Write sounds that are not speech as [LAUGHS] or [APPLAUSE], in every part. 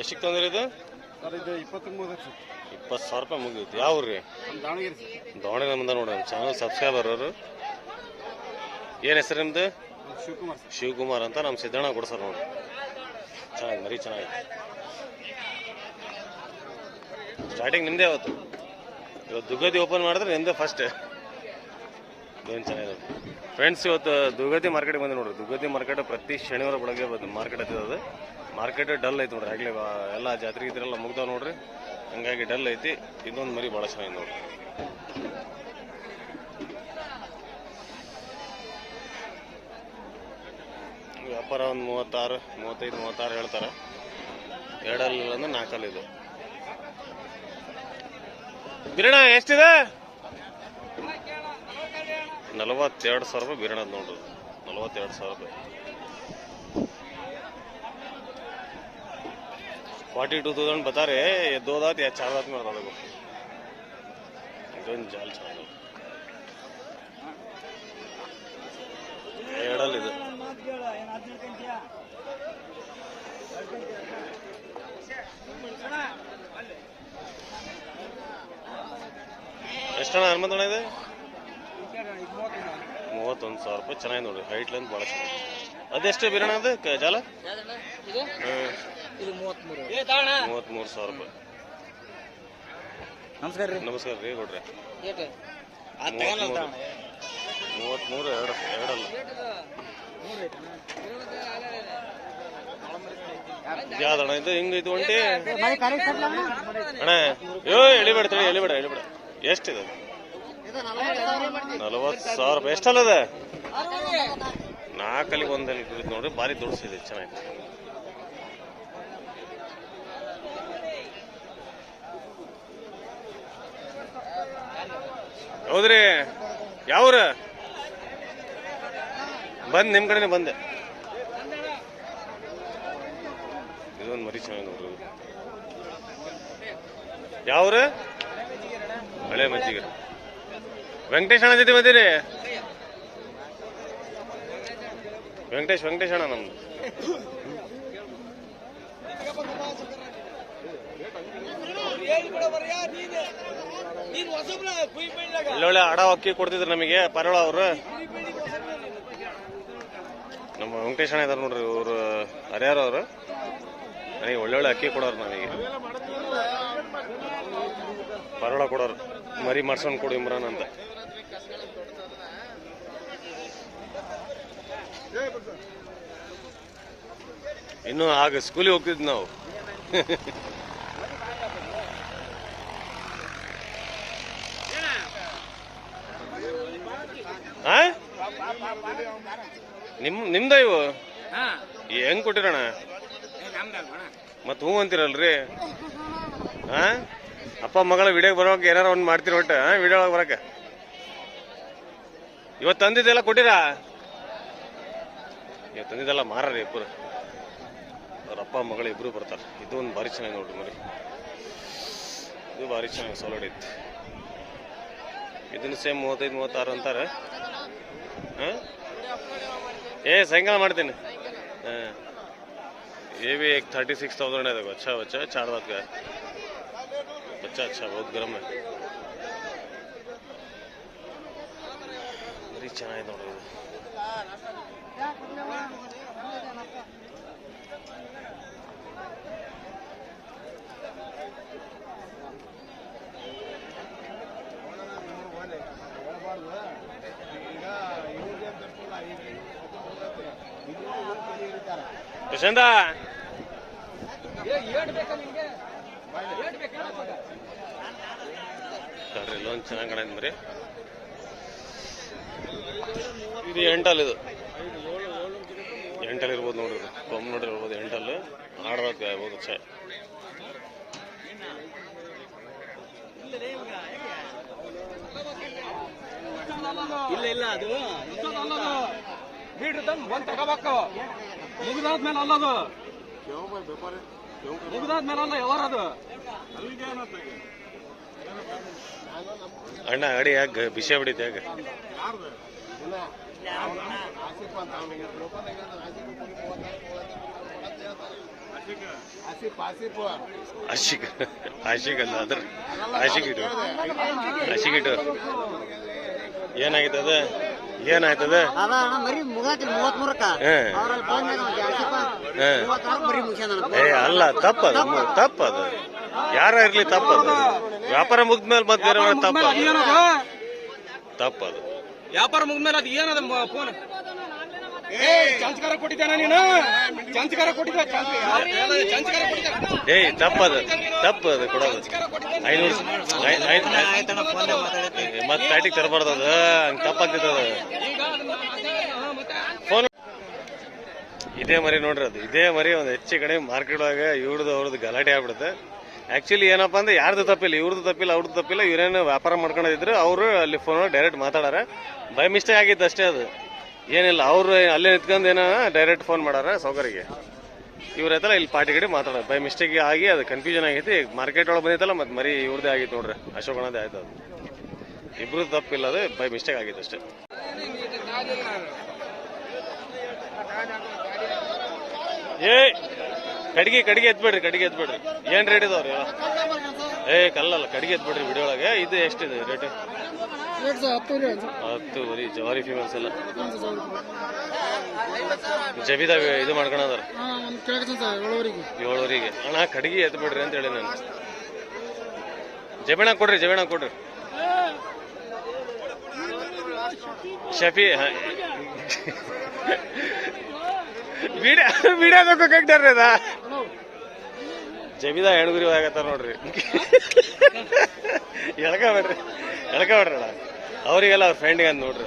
ಎಷ್ಟಕ್ಕೆ ತೊಂದರೆ ಇದು? ಸರ್ ಇದು ಇಪ್ಪತ್ತು ಸಾವಿರ ರೂಪಾಯಿ ಮುಗಿಯುತ್ತೆ. ಯಾವ ರೀ? ನಮ್ಮ ದಾವಣಗೆರೆ ಸರ್. ದಾವಣಗೆರೆ ಮುಂದೆ ನೋಡ್ರಿ ಚಾನಲ್ ಸಬ್ಸ್ಕ್ರೈಬರ್ ಅವರು. ಏನು ಹೆಸರು ನಿಮ್ದು? ಶಿವಕುಮಾರ್ ಸರ್. ಶಿವಕುಮಾರ್ ಅಂತ ನಮ್ಮ ಸಿದ್ದಣ್ಣ ಕೊಡ್ಸರ್ ನೋಡಿ. ಚೆನ್ನಾಗಿ ಮರಿ ಚೆನ್ನಾಗಿ ಸ್ಟಾರ್ಟಿಂಗ್ ನಿಮ್ದೇ ಅವತ್ತು ಇವತ್ತು ದುಗ್ಗದಿ ಓಪನ್ ಮಾಡಿದ್ರೆ ನಿಮ್ದೇ ಫಸ್ಟ್ ಏನು ಚೆನ್ನಾಗಿದೆ? ಫ್ರೆಂಡ್ಸ್ ಇವತ್ತು ದುಗತಿ ಮಾರ್ಕೆಟ್ ಬಂದೆ ನೋಡ್ರಿ. ದುಗತಿ ಮಾರ್ಕೆಟ್ ಪ್ರತಿ ಶನಿವಾರ ಬೆಳಗ್ಗೆ ಬಂದು ಮಾರ್ಕೆಟ್ ಅದು ಮಾರ್ಕೆಟ್ ಡಲ್ ಐತಿ ನೋಡ್ರಿ. ಆಗ್ಲೇ ಎಲ್ಲ ಜಾತ್ರೆ ಇದ್ರೆಲ್ಲ ಮುಗ್ದಾವ ನೋಡ್ರಿ. ಹಂಗಾಗಿ ಡಲ್ ಐತಿ. ಇನ್ನೊಂದು ಮರಿ ಭಾಳ ಚೆನ್ನಾಗಿದೆ ನೋಡ್ರಿ. ವ್ಯಾಪಾರ ಒಂದು ಮೂವತ್ತಾರು, ಮೂವತ್ತೈದು, ಮೂವತ್ತಾರು ಹೇಳ್ತಾರೆ. ಎರಡಲ್ಲಿ ಅಂದ್ರೆ ನಾಲ್ಕಲ್ಲಿ ಇದು. ಬಿರಣ ಎಷ್ಟಿದೆ? ನಲವತ್ತೆರಡು ಸಾವಿರ ರೂಪಾಯಿ ಬಿರಣದ ನೋಡ್ರಿ ನಲವತ್ತೆರಡು ಸಾವಿರ ರೂಪಾಯಿ. ಫಾರ್ಟಿ ಟೂ ತೌಸಂಡ್ ಬತ್ತಾರೆ. ಎದ್ದೋದಾತ್, ಯಾ ಚಾರ್ದಾತ್ देखो ಇದೊಂದು ಜಾಲ್ ಚೆನ್ನಾಗಿ ಎರಡಲ್ಲಿ ಇದು. ಎಷ್ಟಣ್ಣ ಹನುಮಂತಣ್ಣ ಇದೆ? ಸಾವಿರ ರೂಪಾಯಿ ಚೆನ್ನಾಗಿ ನೋಡಿ ಹೈಟ್ ಲೆಂತ್ ಭಾಳ ಚೆನ್ನಾಗಿ ಅದೆಷ್ಟು ಬಿರಣ ಅದು? ಕ- ಜಾಲ? ಮೂವತ್ತ್ಮೂರು ಮೂವತ್ತ್ಮೂರು ಸಾವಿರ ರೂಪಾಯಿ. ನಮಸ್ಕಾರ ರೀ. ನಮಸ್ಕಾರ ರೀ ಕೊಡ್ರಿ ಏಟು. ಮೂವತ್ತ್ಮೂರು ಎರಡು ಎರಡಲ್ಲ. ಯಾವ್ದಣ ಇದು? ಹಿಂಗೈದು ಒಂಟಿ? ಅಣ್ಣ ಯೋ ಎಳಿಬೇಡ ತಡಿ ಎಳಿಬೇಡ ಎಳಿಬೇಡ. ಎಷ್ಟಿದೆ ನಲವತ್ತು ಸಾವಿರ ರೂಪಾಯಿ ಎಷ್ಟಲ್ಲದ ನಾಲ್ಕಲ್ಲಿಗೆ ಒಂದಲ್ಲಿ ನೋಡಿ ಭಾರಿ ದುಡ್ಸಿದೆ ಚೆನ್ನಾಗಿ ಹೌದ್ರಿ, ಯಾವ್ರ? ಬಂದ್, ನಿಮ್ ಕಡೆನೆ ಬಂದೆ. ಇದೊಂದು ಮರಿ ಚೆನ್ನಾಗಿ ನೋಡ್ರಿ. ಯಾವ್ರ? ಹಳೆ ಮಜ್ಜಿಗೆ. ವೆಂಕಟೇಶ್ ಅಣ್ಣ ಜೊತೆ ಬಂದಿರಿ? ವೆಂಕಟೇಶ್ ವೆಂಕಟೇಶ್ ಅಣ್ಣ ನಮ್ದು. ಒಳ್ಳೊಳ್ಳೆ ಆಡ ಅಕ್ಕಿ ಕೊಡ್ತಿದ್ರು ನಮಗೆ, ಪರಳ ಅವರು. ನಮ್ಮ ವೆಂಕಟೇಶ್ ಅಣ್ಣ ಇದಾರೆ ನೋಡ್ರಿ, ಇವರು ಹರಿಹರ ಅವರು. ನನಗೆ ಒಳ್ಳೊಳ್ಳೆ ಅಕ್ಕಿ ಕೊಡೋರು ನಮಗೆ. ಪರೋಳ ಕೊಡೋರು. ಮರಿ ಮಾಡ್ಸ್ಕೊಂಡು ಕೊಡು ಇಮ್ರಾನ್ ಅಂತ. ಇನ್ನು ಆಗ ಸ್ಕೂಲಿಗೆ ಹೋಗ್ತಿದ್ವಿ ನಾವು? ನಿಮ್, ನಿಮ್ದ ಇವು? ಹೆಂಗ್ ಕೊಟ್ಟಿರಣ ಮತ್ ಹೂ ಅಂತಿರಲ್ರಿ? ಹಾ ಅಪ್ಪ, ಮಗಳ ವಿಡಿಯೋ ಬರೋಕೆ ಏನಾರ ಒಂದ್ ಮಾಡ್ತೀರ ಒಟ್ಟ ವಿಡಿಯೋ ಒಳಗೆ ಬರಕ? ಇವತ್ತು ತಂದಿದ್ದೆಲ್ಲ ಕೊಟ್ಟಿರಾ? ಇವತ್ತು ತಂದಿದ್ದೆಲ್ಲ ಮಾರ್ರಿ ಅವ್ರ ಅಪ್ಪ ಮಗಳು ಇಬ್ರು ಬರ್ತಾರ ಇದು ಒಂದು ಭಾರಿ ಚೆನ್ನಾಗಿ ನೋಡ್ರಿ ಮರಿ ಇದು ಭಾರಿ ಚೆನ್ನಾಗಿ ಸಾಲಿಡ್ ಐತಿ ಇದನ್ನು ಸೇಮ್ ಮೂವತ್ತೈದು ಮೂವತ್ತಾರು ಅಂತಾರೆ ಹಾ? ಏ ಸಾಯಂಕಾಲ ಮಾಡ್ತೀನಿ हाँ ये भी एक थर्टी सिक्स थाउजेंड है देखो अच्छा बच्चा है चार दांत का है बच्चा अच्छा बहुत गर्म है ಬರೀ ಚೆನ್ನಾಗಿದೆ ನೋಡಿ ನೋಡ್ರಿ ಲೋನ್ ಚೆನ್ನಾಗಿ ಮರಿ. ಇದು ಎಂಟಲ್ ಇದು. ಎಂಟಲ್ ಇರ್ಬೋದು ನೋಡಿದ್ರೆ ಇದು ನೋಡಿ ನೋಡ್ರಿ ಇರ್ಬೋದು ಎಂಟಲ್ ಆಡೋಕೆ ಹೋಗುತ್ತೆ ಇಲ್ಲ ಇಲ್ಲ ಅದು ಮೀಟ್ರ್ ತಂದು ಒಂದ್ ತಗೋಬೇಕು. ಮುಗಿದಾದ್ಮೇಲೆ ಅಲ್ಲದು. ಮುಗಿದಾದ್ಮೇಲೆ ಅಲ್ಲ ಯಾವಾರ ಅದು ಅಣ್ಣ ಅಡಿ ಯಾಕೆ ಬಿಸಿ ಬಿಡಿತೆ ಯಾಕೆ? ಆಶಿಕ್ ಆಶಿಕ್ ಅಲ್ಲ, ಅದ್ರ ಆಶಿಕ್ ಇಟ್ಟು ಆಶಿಕ್ ಇಟ್ಟು ಏನಾಯ್ತದ? ಏನಾಯ್ತದ? ಏ, ಅಲ್ಲ, ತಪ್ಪದು ಅದು ಯಾರ ಇರ್ಲಿ ತಪ್ಪದು? ವ್ಯಾಪಾರ ಮುಗ್ದ್ಮೇಲೆ ಮತ್ತೆ ಬೇರೆ ತಪ್ಪು ತಪ್ಪದು. ತಪ್ಪದು. ವ್ಯಾಪಾರ ಮುಗ್ದ್ಮೇಲೆ ಅದು ಏನದ ಫೋನ್ ಏ ಚಂಚಕಾರ ಕೊಟ್ಟಿದ್ದಾನ ನೀನು? ಚಂಚಕಾರ ಕೊಟ್ಟಿದ್ದ ಚಂಚಕಾರ ಏಯ್ ತಪ್ಪದು. ತಪ್ಪದು ಕೊಡೋದು. ಐನೂರು ಮತ್ತೆ ಪ್ಯಾಟಿಗೆ ತರಬಾರ್ದು ಅದು. ಹಂಗೆ ತಪ್ಪಾಗ್ತದ ಫೋನ್ ಇದೇ ಮರಿ ನೋಡ್ರಿ ಅದು. ಇದೇ ಮರಿ ಒಂದು ಹೆಚ್ಚು ಕಡೆ ಮಾರ್ಕೆಟ್ ಒಳಗೆ ಇವ್ರದ್ದು ಅವ್ರದ್ದು ಗಲಾಟೆ ಆಗ್ಬಿಡುತ್ತೆ. ಆಕ್ಚುಲಿ ಏನಪ್ಪಾ ಅಂದ್ರೆ ಯಾರ್ದು ತಪ್ಪಿಲ್ಲ ಇವ್ರದ್ದು ತಪ್ಪಿಲ್ಲ ಅವ್ರದ್ದು ತಪ್ಪಿಲ್ಲ, ಇವರೇನು ವ್ಯಾಪಾರ ಮಾಡ್ಕೊಂಡಿದ್ರು, ಅವರು ಅಲ್ಲಿ ಫೋನ್ ಡೈರೆಕ್ಟ್ ಮಾತಾಡಾರ. ಬೈ ಮಿಸ್ಟೇಕ್ ಆಗಿತ್ತು ಅಷ್ಟೇ ಅದು. ಏನಿಲ್ಲ, ಅವರು ಅಲ್ಲೇ ನಿಂತ್ಕೊಂಡು ಏನೋ ಡೈರೆಕ್ಟ್ ಫೋನ್ ಮಾಡಾರ ಸೌಕರ್ಯಗೆ ಇವ್ರ ಹತ್ರ ಇಲ್ಲಿ ಪಾರ್ಟಿ ಕಡೆ ಮಾತಾಡೋದು. ಬೈ ಮಿಸ್ಟೇಕ್ ಆಗಿ ಅದು ಕನ್ಫ್ಯೂಷನ್ ಆಗೈತಿ ಮಾರ್ಕೆಟ್ ಒಳಗೆ ಬಂದಿತ್ತಲ್ಲ, ಮತ್ತೆ ಮರಿ ಇವ್ರದೇ ಆಗಿತ್ತು ನೋಡ್ರಿ. ಅಶೋಕ್ ಅಣ್ಣದೇ ಆಯ್ತು ಅದು. ಇಬ್ರದ್ದು ತಪ್ಪಿಲ್ಲ ಅದು. ಬೈ ಮಿಸ್ಟೇಕ್ ಆಗಿತ್ತು ಅಷ್ಟೇ. ಏ ಕಡಿಗೆ ಕಡಿಗೆ ಎತ್ಬೇಡ್ರಿ ಕಡಿಗೆ ಎತ್ಬೇಡ್ರಿ. ಏನ್ ರೇಟ್ ಇದಾವ್ರಿ? ಏ ಕಲ್ಲಲ್ಲ ಕಡಿಗೆ ಎತ್ಬೇಡ್ರಿ ವಿಡಿಯೋ ಒಳಗೆ. ಇದು ಎಷ್ಟಿದೆ ರೇಟ್ ಹತ್ತು ಬರೀ ಜವಾರಿ ಫೇಮಸ್ ಎಲ್ಲ. ಜಬಿದಾಗ ಇದು ಮಾಡ್ಕೊಳದಾರ ಏಳುವರಿಗೆ ಅಣ್ಣ ಕಡಿಗೆ ಎತ್ಬಿಡ್ರಿ ಅಂತ ಹೇಳಿ ನಾನು. ಜಬೇಣ ಕೊಡ್ರಿ ಜಬೇಣ ಕೊಡ್ರಿ. ಶಫಿ [LAUGHS] ವಿಡಿಯೋ ವಿಡಿಯೋ ಕಟ್ಟಾರ್ರಿ ಅದ. ಜಬಿದ ಹೆಣ್ಗುರಿ ಆಗತ್ತಾರ ನೋಡ್ರಿ. ಎಳ್ಕೊಬೇಡ್ರಿ ಎಳ್ಕೊಬೇಡ್ರಿ ಅಣ್ಣ ಅವರಿಗೆಲ್ಲ ಅವ್ರ ಫ್ರೆಂಡ್ಗೆ ಅಂತ ನೋಡ್ರಿ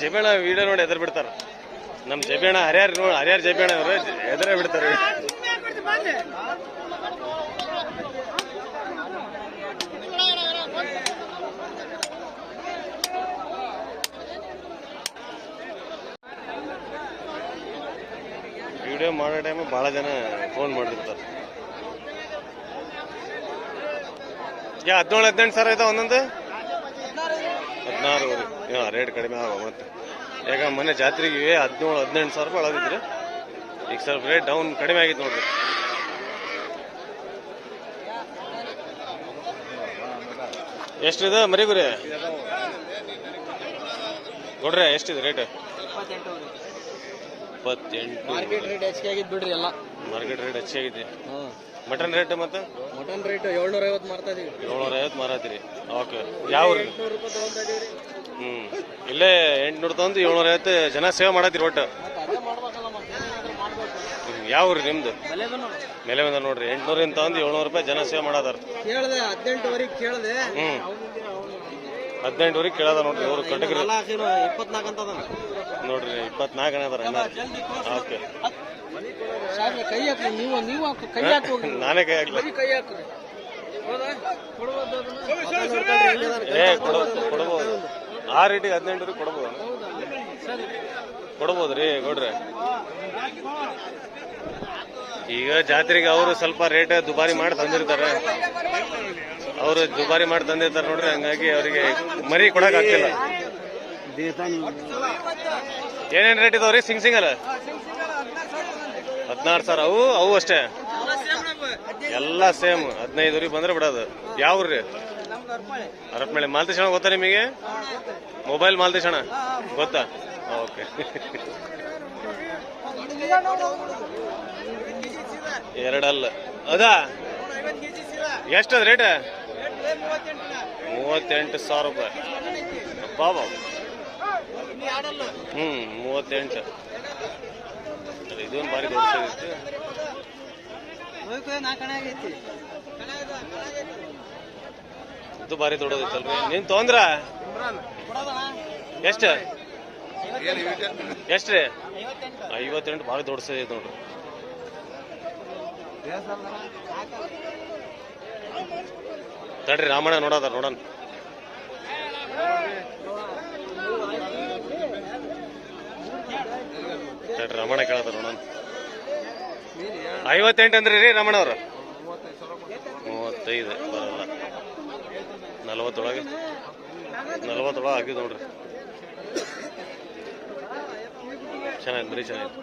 ಜಮೀಣ ವಿಡಿಯೋ ನೋಡಿ ಎದ್ರ ಬಿಡ್ತಾರ. ನಮ್ ಜಮೀಣ ಹರ್ಯಾರ ನೋಡಿ ಹರ್ಯಾರ ಜಮೀಣ ಅವರು ಎದುರೇ ಬಿಡ್ತಾರೆ ವಿಡಿಯೋ ಮಾಡೋ ಟೈಮ್ ಭಾಳ ಜನ ಫೋನ್ ಮಾಡಿರ್ತಾರೆ ಯಾ, ಹದಿನೇಳು, ಹದಿನೆಂಟು ಸಾವಿರ ಆಯ್ತಾ ಒಂದೊಂದು? ಹದಿನಾರು ಹಾಂ ರೇಟ್ ಕಡಿಮೆ ಆಗ ಮತ್ತೆ. ಈಗ ಮೊನ್ನೆ ಜಾತ್ರೆಗೆ ಹದಿನೇಳು, ಹದಿನೆಂಟು ಸಾವಿರ ರೂಪಾಯಿ ಒಳಗಿದ್ರು ಈಗ ಸ್ವಲ್ಪ ರೇಟ್ ಡೌನ್ ಕಡಿಮೆ ಆಗಿತ್ತು ನೋಡ್ರಿ. ಎಷ್ಟಿದೆ ಮರಿಗುರಿ? ಕೊಡ್ರೆ, ಎಷ್ಟಿದೆ ರೇಟ್ ಇಪ್ಪತ್ತೆಂಟು ಮಾರ್ಕೆಟ್ ರೇಟ್ ಹೆಚ್ಚಿಗೆ ಆಗಿದ್ ಬಿಡ್ರಿ ಎಲ್ಲ. ಮಾರ್ಕೆಟ್ ರೇಟ್ ಹೆಚ್ಚಾಗಿದೆ ಮಟನ್ ರೇಟ್ ಮತ್ತೆ? ಮಟನ್ ರೇಟ್ ಏಳ್ನೂರ ಐವತ್ತು ಮಾರ್ತಾ ಇದೀವಿ. ಏಳ್ನೂರ ಐವತ್ತು ಮಾರಾತಿರಿ ಓಕೆ ಯಾವ ಊರು? ಎಂಟ್ನೂರು ರೂಪಾಯಿ ತಗೊಂತ ಇದೀವಿ ಹ್ಮ್. ಇಲ್ಲೇ ಎಂಟ್ನೂರು ತಂದು ಏಳ್ನೂರ ಐವತ್ತು ಜನ ಸೇವೆ ಮಾಡತ್ತೀರಿ ಒಟ್ಟು? ಮತ್ತೆ ಅದೇ ಮಾಡ್ಬೇಕಲ್ಲ ಮತ್ತೆ ಏನಾದ್ರೂ ಮಾಡ್ಬೇಕು. ಹ್ಮ್. ಯಾವ ಊರು ನಿಮ್ದು? ಬೆಲೆದು ಮೇಲೆ ಬಂದ ನೋಡ್ರಿ. ಎಂಟ್ನೂರಿಂದ ತಂದು ಏಳ್ನೂರು ರೂಪಾಯಿ ಜನ ಸೇವೆ ಮಾಡದಾರ. ಕೇಳ್ದೆ ಹದಿನೆಂಟುವರೆಗೆ ಕೇಳ್ದೆ. ಹ್ಮ್. ಹದಿನೆಂಟುವರೆಗೆ ಕೇಳದ ನೋಡ್ರಿ. ಇವ್ರು ಕಟಕ್ರಿ ಇಪ್ಪತ್ನಾಲ್ಕು ಅಂತ ಅದಾನ. ನೋಡ್ರಿ ಇಪ್ಪತ್ನಾಲ್ಕು ಜನ ಅದಾರ ಓಕೆ. ಸಾಹೇಬ್ರೆ, ಕೈ ಹಾಕ್ರಿ ನೀವು ನೀವು ಹಾಕು ಕೈ ಹಾಕಿ ಹೋಗ್ರಿ ನಾನೇ ಕೈ ಹಾಕ್ರಿ. ಕೊಡ್ಬೋದು ಎಲ್ಲಿದಾನ? ಏ ಕೊಡ ಕೊಡ್ಬೋದು ಆ ರೇಟಿಗೆ ಹದಿನೆಂಟು ಕೊಡ್ಬೋದು. ಕೊಡ್ಬೋದು ರೀ ಗೌಡ್ರೆ ಈಗ ಜಾತ್ರೆಗೆ ಅವರು ಸ್ವಲ್ಪ ರೇಟ್ ದುಬಾರಿ ಮಾಡಿ ತಂದಿರ್ತಾರೆ. ಅವರು ದುಬಾರಿ ಮಾಡಿ ತಂದಿರ್ತಾರೆ ನೋಡ್ರಿ ಹಂಗಾಗಿ ಅವರಿಗೆ ಮರಿ ಕೊಡಕ್ ಆಗ್ತಿಲ್ಲ ಏನೇನ್ ರೇಟ್ ಇದಾವ್ರಿ? Sing single? ಹದಿನಾರು ಸಾವಿರ ಅವು ಅವು ಅಷ್ಟೇ? ಎಲ್ಲ ಸೇಮ್ ಹದಿನೈದು ಬಂದ್ರೆ ಬಿಡೋದು. ಯಾವ ರೀ ಅರಪ್ಮೇಳೆ ಅಣ್ಣ ಗೊತ್ತಾ ನಿಮಗೆ? ಮೊಬೈಲ್ ಮಾಲ್ತೇಶಣ ಗೊತ್ತಾ? ಓಕೆ ಎರಡಲ್ಲ. ಅದಾ ಎಷ್ಟದ ರೇಟ್ ಮೂವತ್ತೆಂಟು ಸಾವಿರ ರೂಪಾಯಿ. ಬಾಬಾ ಹ್ಮ್ ಮೂವತ್ತೆಂಟು. ಇದೊಂದು ಭಾರಿ ದೊಡ್ಡ ಇತ್ತು. ಇದು ಭಾರಿ ದೊಡ್ಡದೈತಲ್ರಿ ನೀನ್ ತೊಂದ್ರ? ಎಷ್ಟ? ಎಷ್ಟ್ರಿ ಐವತ್ತೆಂಟು. ಭಾರಿ ದೊಡ್ಡ ಸೈಜ್ ನೋಡ್ರಿ. ತಡ್ರಿ ರಾಮಣ್ಣ ನೋಡೋದಾರ ನೋಡೋಣ. ತಡ್ರಿ ರಮಣ ಕೇಳದಾರ ಐವತ್ತೆಂಟು ಅಂದ್ರಿ ರೀ ರಮಣ ಅವ್ರ. ಮೂವತ್ತೈದು, ಬರಲ್ಲ. ನಲ್ವತ್ತೊಳಗೆ. ನಲವತ್ತೊಳಗೆ ಆಗಿದೆ ನೋಡ್ರಿ. ಚೆನ್ನಾಗಿ ಮರಿ ಚೆನ್ನಾಗಿ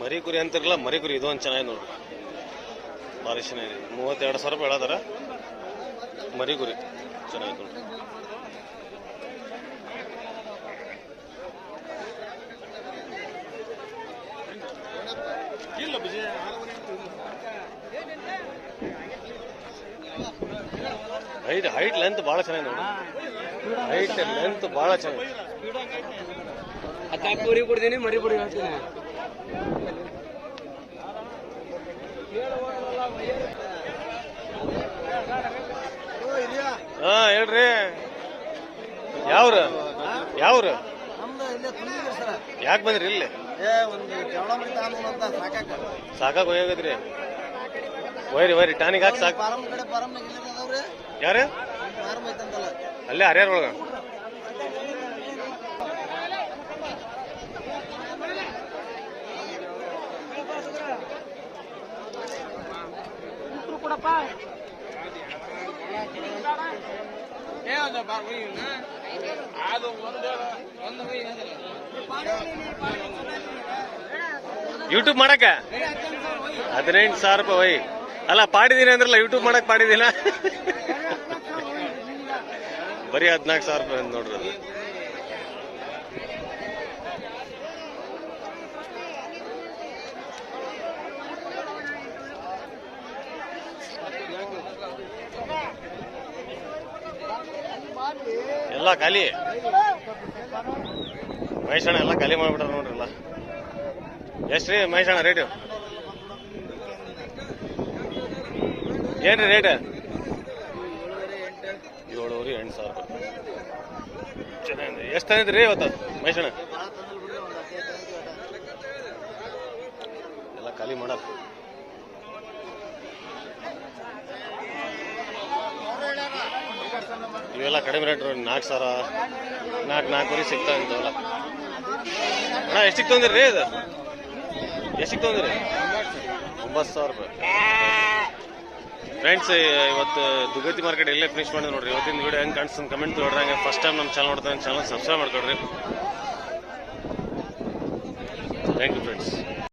ಮರಿ ಕುರಿ ಅಂತಿರಲ್ಲ ಮರಿ ಕುರಿ ಇದು ಒಂದು ಚೆನ್ನಾಗಿ ನೋಡ್ರಿ. ಭಾರಿ ಚೆನ್ನಾಗಿದೆ. ಮೂವತ್ತೆರಡು ಸಾವಿರ ರೂಪಾಯಿ ಹೇಳದಾರ. ಮರಿ ಕುರಿ. ಚೆನ್ನಾಗಿ ನೋಡ್ರಿ. ಹೈಟ್ ಹೈಟ್ ಲೆಂತ್ ಭಾಳ ಚೆನ್ನಾಗಿ ನೋಡಿ. ಹೈಟ್ ಲೆಂತ್ ಭಾಳ ಚೆನ್ನಾಗಿ ಹತ್ತಾಕು ಮರಿ ಕೊಡ್ತೀನಿ ಮರಿ ಬಿಡಿ ಹೇಳ್ತೀನಿ. ಹಾ ಹೇಳ್ರಿ. ಯಾವ್ರ? ಯಾವ್ರ? ಯಾಕೆ ಬಂದ್ರಿ ಇಲ್ಲಿ? ಸಾಕಾಗ ಹೋಗ್ಯಾಗದ್ರಿ ಒಯ್ರಿ ಒಯ್ರಿ ಟಾನಿಗೆ ಹಾಕಿ ಸಾಕು. ಯಾರು? ಅಲ್ಲೇ ಹರ್ಯಾರ ಒಳಗ. ಯೂಟ್ಯೂಬ್ ಮಾಡಕ ಹದಿನೆಂಟು ಸಾವಿರ ರೂಪಾಯಿ ಅಲ್ಲ, ಪಾಡಿದೀನಿ ಅಂದ್ರಲ್ಲ ಯೂಟ್ಯೂಬ್ ಮಾಡಕ್ ಪಾಡಿದೀನ? ಬರೀ ಹದಿನಾಲ್ಕು ಸಾವಿರ ರೂಪಾಯಿ ಅಂತ ನೋಡ್ರಿ ಎಲ್ಲ ಖಾಲಿ? ಮಹೇಶಣ್ಣ ಎಲ್ಲ ಖಾಲಿ ಮಾಡ್ಬಿಟ್ರ ನೋಡ್ರಲ್ಲ ಎಷ್ಟ್ರಿ ಮಹೇಶಣ್ಣ ರೇಟು? ಏನ್ರಿ ರೇಟ್ ಏಳುವರೆ ಎಂಟು. ಸಾವಿರ ರೂಪಾಯಿ ಎಷ್ಟು ತಂದಿದ್ರಿ ಇವತ್ತು? ಮೈಸೂಣ ಎಲ್ಲ ಖಾಲಿ ಮಾಡಲ್ಲ ಇವೆಲ್ಲ ಕಡಿಮೆ ರೇಟ್ ನಾಲ್ಕು ಸಾವಿರ ನಾಲ್ಕು ನಾಲ್ಕುವರೆ ಸಿಗ್ತಾ ಇಂಥವೆಲ್ಲ ಅಣ್ಣ ಎಷ್ಟಿಗೆ ತೊಂದಿರಿ ಇದು? ಎಷ್ಟಿಗೆ ತೊಂದಿರಿ? ಒಂಬತ್ತು ಸಾವಿರ ರೂಪಾಯಿ. ಫ್ರೆಂಡ್ಸ್ ಇವತ್ತು ದುಗತಿ ಮಾರ್ಕೆಟ್ ಎಲ್ಲೇ ಫಿನಿಶ್ ಮಾಡಿದೆ ನೋಡ್ರಿ. ಇವತ್ತಿನ ವಿಡಿಯೋ ಹೆಂಗೆ ಕಾಣಿಸ್ತು ಕಮೆಂಟ್ ನೋಡ್ರಂಗೆ ಫಸ್ಟ್ ಟೈಮ್ ನಮ್ಮ ಚಾನಲ್ ನೋಡ್ತಾರೆ channel subscribe ಮಾಡ್ಕೊಡ್ರಿ. Thank you friends